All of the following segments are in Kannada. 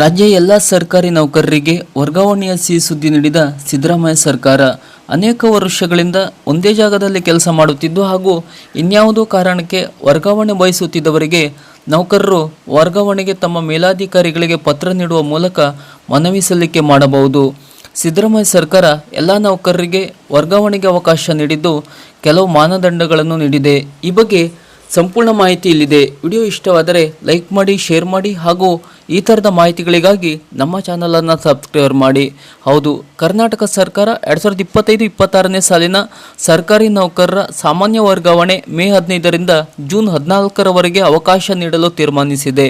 ರಾಜ್ಯ ಎಲ್ಲ ಸರ್ಕಾರಿ ನೌಕರರಿಗೆ ವರ್ಗಾವಣೆಯ ಸಿಹಿ ಸುದ್ದಿ ನೀಡಿದ ಸಿದ್ದರಾಮಯ್ಯ ಸರ್ಕಾರ ಅನೇಕ ವರ್ಷಗಳಿಂದ ಒಂದೇ ಜಾಗದಲ್ಲಿ ಕೆಲಸ ಮಾಡುತ್ತಿದ್ದು ಹಾಗೂ ಇನ್ಯಾವುದೋ ಕಾರಣಕ್ಕೆ ವರ್ಗಾವಣೆ ಬಯಸುತ್ತಿದ್ದವರಿಗೆ ನೌಕರರು ವರ್ಗಾವಣೆಗೆ ತಮ್ಮ ಮೇಲಾಧಿಕಾರಿಗಳಿಗೆ ಪತ್ರ ನೀಡುವ ಮೂಲಕ ಮನವಿ ಸಲ್ಲಿಕೆ ಮಾಡಬಹುದು. ಸಿದ್ದರಾಮಯ್ಯ ಸರ್ಕಾರ ಎಲ್ಲ ನೌಕರರಿಗೆ ವರ್ಗಾವಣೆಗೆ ಅವಕಾಶ ನೀಡಿದ್ದು ಕೆಲವು ಮಾನದಂಡಗಳನ್ನು ನೀಡಿದೆ. ಈ ಬಗ್ಗೆ ಸಂಪೂರ್ಣ ಮಾಹಿತಿ ಇಲ್ಲಿದೆ. ವಿಡಿಯೋ ಇಷ್ಟವಾದರೆ ಲೈಕ್ ಮಾಡಿ, ಶೇರ್ ಮಾಡಿ ಹಾಗೂ ಈ ಥರದ ಮಾಹಿತಿಗಳಿಗಾಗಿ ನಮ್ಮ ಚಾನಲನ್ನು ಸಬ್ಸ್ಕ್ರೈಬ್ ಮಾಡಿ. ಹೌದು, ಕರ್ನಾಟಕ ಸರ್ಕಾರ ಎರಡು ಸಾವಿರದ ಇಪ್ಪತ್ತೈದು, ಇಪ್ಪತ್ತಾರನೇ ಸಾಲಿನ ಸರ್ಕಾರಿ ನೌಕರರ ಸಾಮಾನ್ಯ ವರ್ಗಾವಣೆ ಮೇ ಹದಿನೈದರಿಂದ ಜೂನ್ ಹದಿನಾಲ್ಕರವರೆಗೆ ಅವಕಾಶ ನೀಡಲು ತೀರ್ಮಾನಿಸಿದೆ.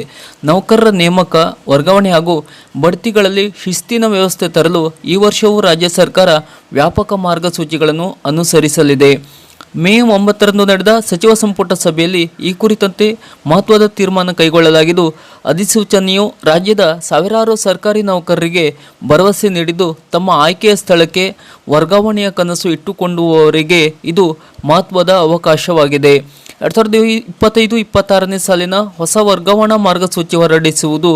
ನೌಕರರ ನೇಮಕ, ವರ್ಗಾವಣೆ ಹಾಗೂ ಬಡ್ತಿಗಳಲ್ಲಿ ಶಿಸ್ತಿನ ವ್ಯವಸ್ಥೆ ತರಲು ಈ ವರ್ಷವೂ ರಾಜ್ಯ ಸರ್ಕಾರ ವ್ಯಾಪಕ ಮಾರ್ಗಸೂಚಿಗಳನ್ನು ಅನುಸರಿಸಲಿದೆ. ಮೇ ಒಂಬತ್ತರಂದು ನಡೆದ ಸಚಿವ ಸಂಪುಟ ಸಭೆಯಲ್ಲಿ ಈ ಕುರಿತಂತೆ ಮಹತ್ವದ ತೀರ್ಮಾನ ಕೈಗೊಳ್ಳಲಾಗಿದ್ದು, ಅಧಿಸೂಚನೆಯು ರಾಜ್ಯದ ಸಾವಿರಾರು ಸರ್ಕಾರಿ ನೌಕರರಿಗೆ ಭರವಸೆ ನೀಡಿದ್ದು, ತಮ್ಮ ಆಯ್ಕೆಯ ಸ್ಥಳಕ್ಕೆ ವರ್ಗಾವಣೆಯ ಕನಸು ಇಟ್ಟುಕೊಂಡುವವರಿಗೆ ಇದು ಮಹತ್ವದ ಅವಕಾಶವಾಗಿದೆ. ಎರಡು ಸಾವಿರದ ಇಪ್ಪತ್ತೈದು, ಇಪ್ಪತ್ತಾರನೇ ಸಾಲಿನ ಹೊಸ ವರ್ಗಾವಣಾ ಮಾರ್ಗಸೂಚಿ ಹೊರಡಿಸುವುದು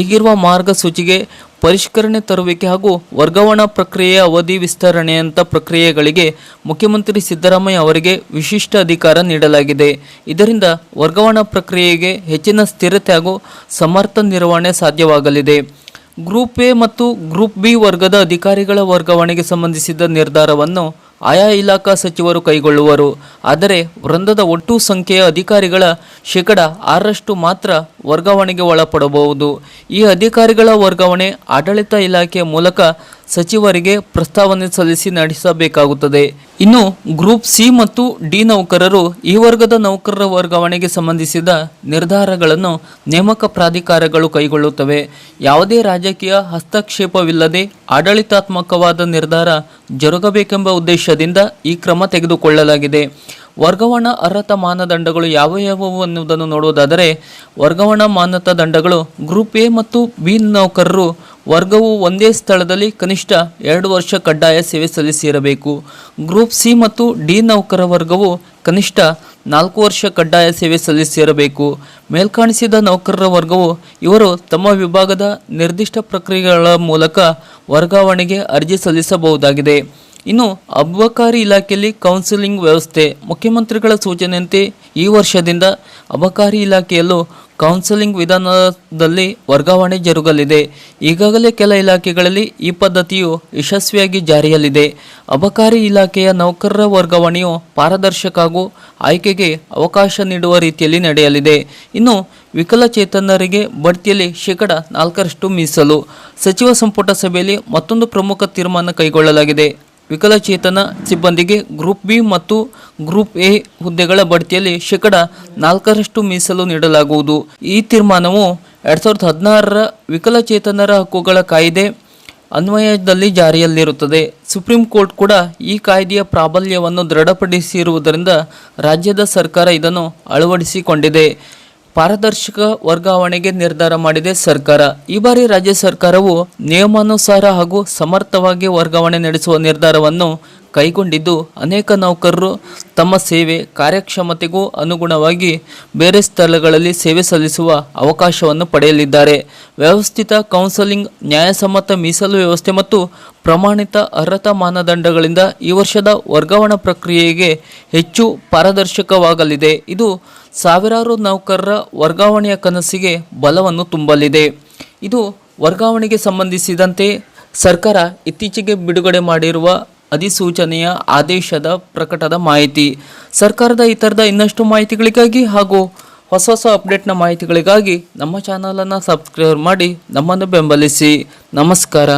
ಈಗಿರುವ ಮಾರ್ಗಸೂಚಿಗೆ ಪರಿಷ್ಕರಣೆ ತರುವಿಕೆ ಹಾಗೂ ವರ್ಗಾವಣಾ ಪ್ರಕ್ರಿಯೆಯ ಅವಧಿ ವಿಸ್ತರಣೆಯಂಥ ಪ್ರಕ್ರಿಯೆಗಳಿಗೆ ಮುಖ್ಯಮಂತ್ರಿ ಸಿದ್ದರಾಮಯ್ಯ ಅವರಿಗೆ ವಿಶಿಷ್ಟ ಅಧಿಕಾರ ನೀಡಲಾಗಿದೆ. ಇದರಿಂದ ವರ್ಗಾವಣಾ ಪ್ರಕ್ರಿಯೆಗೆ ಹೆಚ್ಚಿನ ಸ್ಥಿರತೆ ಹಾಗೂ ಸಮರ್ಥ ನಿರ್ವಹಣೆ ಸಾಧ್ಯವಾಗಲಿದೆ. ಗ್ರೂಪ್ ಎ ಮತ್ತು ಗ್ರೂಪ್ ಬಿ ವರ್ಗದ ಅಧಿಕಾರಿಗಳ ವರ್ಗಾವಣೆಗೆ ಸಂಬಂಧಿಸಿದ ನಿರ್ಧಾರವನ್ನು ಆಯಾ ಇಲಾಖಾ ಸಚಿವರು ಕೈಗೊಳ್ಳುವರು. ಆದರೆ ವೃಂದದ ಒಟ್ಟು ಸಂಖ್ಯೆಯ ಅಧಿಕಾರಿಗಳ ಶೇಕಡ ಆರರಷ್ಟು ಮಾತ್ರ ವರ್ಗಾವಣೆಗೆ ಒಳಪಡಬಹುದು. ಈ ಅಧಿಕಾರಿಗಳ ವರ್ಗಾವಣೆ ಆಡಳಿತ ಇಲಾಖೆಯ ಮೂಲಕ ಸಚಿವರಿಗೆ ಪ್ರಸ್ತಾವನೆ ಸಲ್ಲಿಸಿ ನಡೆಸಬೇಕಾಗುತ್ತದೆ. ಇನ್ನು ಗ್ರೂಪ್ ಸಿ ಮತ್ತು ಡಿ ನೌಕರರು ಈ ವರ್ಗದ ನೌಕರರ ವರ್ಗಾವಣೆಗೆ ಸಂಬಂಧಿಸಿದ ನಿರ್ಧಾರಗಳನ್ನು ನೇಮಕ ಪ್ರಾಧಿಕಾರಗಳು ಕೈಗೊಳ್ಳುತ್ತವೆ. ಯಾವುದೇ ರಾಜಕೀಯ ಹಸ್ತಕ್ಷೇಪವಿಲ್ಲದೆ ಆಡಳಿತಾತ್ಮಕವಾದ ನಿರ್ಧಾರ ಜರುಗಬೇಕೆಂಬ ಉದ್ದೇಶದಿಂದ ಈ ಕ್ರಮ ತೆಗೆದುಕೊಳ್ಳಲಾಗಿದೆ. ವರ್ಗಾವಣಾ ಅರ್ಹತಾ ಮಾನದಂಡಗಳು ಯಾವ ಯಾವುವು ಅನ್ನುವುದನ್ನು ನೋಡುವುದಾದರೆ, ವರ್ಗಾವಣಾ ಮಾನತ ದಂಡಗಳು ಗ್ರೂಪ್ ಎ ಮತ್ತು ಬಿ ನೌಕರರು ವರ್ಗವು ಒಂದೇ ಸ್ಥಳದಲ್ಲಿ ಕನಿಷ್ಠ ಎರಡು ವರ್ಷ ಕಡ್ಡಾಯ ಸೇವೆ ಸಲ್ಲಿಸಿರಬೇಕು. ಗ್ರೂಪ್ ಸಿ ಮತ್ತು ಡಿ ನೌಕರ ವರ್ಗವು ಕನಿಷ್ಠ ನಾಲ್ಕು ವರ್ಷ ಕಡ್ಡಾಯ ಸೇವೆ ಸಲ್ಲಿಸಿರಬೇಕು. ಮೇಲ್ಕಾಣಿಸಿದ ನೌಕರರ ವರ್ಗವು ಇವರು ತಮ್ಮ ವಿಭಾಗದ ನಿರ್ದಿಷ್ಟ ಪ್ರಕ್ರಿಯೆಗಳ ಮೂಲಕ ವರ್ಗಾವಣೆಗೆ ಅರ್ಜಿ ಸಲ್ಲಿಸಬಹುದಾಗಿದೆ. ಇನ್ನು ಅಬಕಾರಿ ಇಲಾಖೆಯಲ್ಲಿ ಕೌನ್ಸಿಲಿಂಗ್ ವ್ಯವಸ್ಥೆ, ಮುಖ್ಯಮಂತ್ರಿಗಳ ಸೂಚನೆಯಂತೆ ಈ ವರ್ಷದಿಂದ ಅಬಕಾರಿ ಇಲಾಖೆಯಲ್ಲೂ ಕೌನ್ಸಿಲಿಂಗ್ ವಿಧಾನದಲ್ಲಿ ವರ್ಗಾವಣೆ ಜರುಗಲಿದೆ. ಈಗಾಗಲೇ ಕೆಲ ಇಲಾಖೆಗಳಲ್ಲಿ ಈ ಪದ್ಧತಿಯು ಯಶಸ್ವಿಯಾಗಿ ಜಾರಿಯಲ್ಲಿದೆ. ಅಬಕಾರಿ ಇಲಾಖೆಯ ನೌಕರರ ವರ್ಗಾವಣೆಯು ಪಾರದರ್ಶಕ ಹಾಗೂ ಆಯ್ಕೆಗೆ ಅವಕಾಶ ನೀಡುವ ರೀತಿಯಲ್ಲಿ ನಡೆಯಲಿದೆ. ಇನ್ನು ವಿಕಲಚೇತನರಿಗೆ ಬಡ್ತಿಯಲ್ಲಿ ಶೇಕಡ ನಾಲ್ಕರಷ್ಟು ಮೀಸಲು. ಸಚಿವ ಸಂಪುಟ ಸಭೆಯಲ್ಲಿ ಮತ್ತೊಂದು ಪ್ರಮುಖ ತೀರ್ಮಾನ ಕೈಗೊಳ್ಳಲಾಗಿದೆ. ವಿಕಲಚೇತನ ಸಿಬ್ಬಂದಿಗೆ ಗ್ರೂಪ್ ಬಿ ಮತ್ತು ಗ್ರೂಪ್ ಎ ಹುದ್ದೆಗಳ ಬಡ್ತಿಯಲ್ಲಿ ಶೇಕಡ ನಾಲ್ಕರಷ್ಟು ಮೀಸಲು ನೀಡಲಾಗುವುದು. ಈ ತೀರ್ಮಾನವು ಎರಡ್ ಸಾವಿರದ ಹದಿನಾರರ ವಿಕಲಚೇತನರ ಹಕ್ಕುಗಳ ಕಾಯ್ದೆ ಅನ್ವಯದಲ್ಲಿ ಜಾರಿಯಲ್ಲಿರುತ್ತದೆ. ಸುಪ್ರೀಂ ಕೋರ್ಟ್ ಕೂಡ ಈ ಕಾಯ್ದೆಯ ಪ್ರಾಬಲ್ಯವನ್ನು ದೃಢಪಡಿಸಿರುವುದರಿಂದ ರಾಜ್ಯದ ಸರ್ಕಾರ ಇದನ್ನು ಅಳವಡಿಸಿಕೊಂಡಿದೆ. ಪಾರದರ್ಶಕ ವರ್ಗಾವಣೆಗೆ ನಿರ್ಧಾರ ಮಾಡಿದೆ ಸರ್ಕಾರ. ಈ ಬಾರಿ ರಾಜ್ಯ ಸರ್ಕಾರವು ನಿಯಮಾನುಸಾರ ಹಾಗೂ ಸಮರ್ಥವಾಗಿ ವರ್ಗಾವಣೆ ನಡೆಸುವ ನಿರ್ಧಾರವನ್ನು ಕೈಗೊಂಡಿದ್ದು ಅನೇಕ ನೌಕರರು ತಮ್ಮ ಸೇವೆ ಕಾರ್ಯಕ್ಷಮತೆಗೂ ಅನುಗುಣವಾಗಿ ಬೇರೆ ಸ್ಥಳಗಳಲ್ಲಿ ಸೇವೆ ಸಲ್ಲಿಸುವ ಅವಕಾಶವನ್ನು ಪಡೆಯಲಿದ್ದಾರೆ. ವ್ಯವಸ್ಥಿತ ಕೌನ್ಸಲಿಂಗ್, ನ್ಯಾಯಸಮ್ಮತ ಮೀಸಲು ವ್ಯವಸ್ಥೆ ಮತ್ತು ಪ್ರಮಾಣಿತ ಅರ್ಹತಾ ಮಾನದಂಡಗಳಿಂದ ಈ ವರ್ಷದ ವರ್ಗಾವಣಾ ಪ್ರಕ್ರಿಯೆಗೆ ಹೆಚ್ಚು ಪಾರದರ್ಶಕವಾಗಲಿದೆ. ಇದು ಸಾವಿರಾರು ನೌಕರರ ವರ್ಗಾವಣೆಯ ಕನಸಿಗೆ ಬಲವನ್ನು ತುಂಬಲಿದೆ. ಇದು ವರ್ಗಾವಣೆಗೆ ಸಂಬಂಧಿಸಿದಂತೆ ಸರ್ಕಾರ ಇತ್ತೀಚೆಗೆ ಬಿಡುಗಡೆ ಮಾಡಿರುವ ಅಧಿಸೂಚನೆಯ ಆದೇಶದ ಪ್ರಕಟದ ಮಾಹಿತಿ. ಸರ್ಕಾರದ ಈ ಥರದ ಇನ್ನಷ್ಟು ಮಾಹಿತಿಗಳಿಗಾಗಿ ಹಾಗೂ ಹೊಸ ಹೊಸ ಅಪ್ಡೇಟ್ನ ಮಾಹಿತಿಗಳಿಗಾಗಿ ನಮ್ಮ ಚಾನಲನ್ನು ಸಬ್ಸ್ಕ್ರೈಬ್ ಮಾಡಿ ನಮ್ಮನ್ನು ಬೆಂಬಲಿಸಿ. ನಮಸ್ಕಾರ.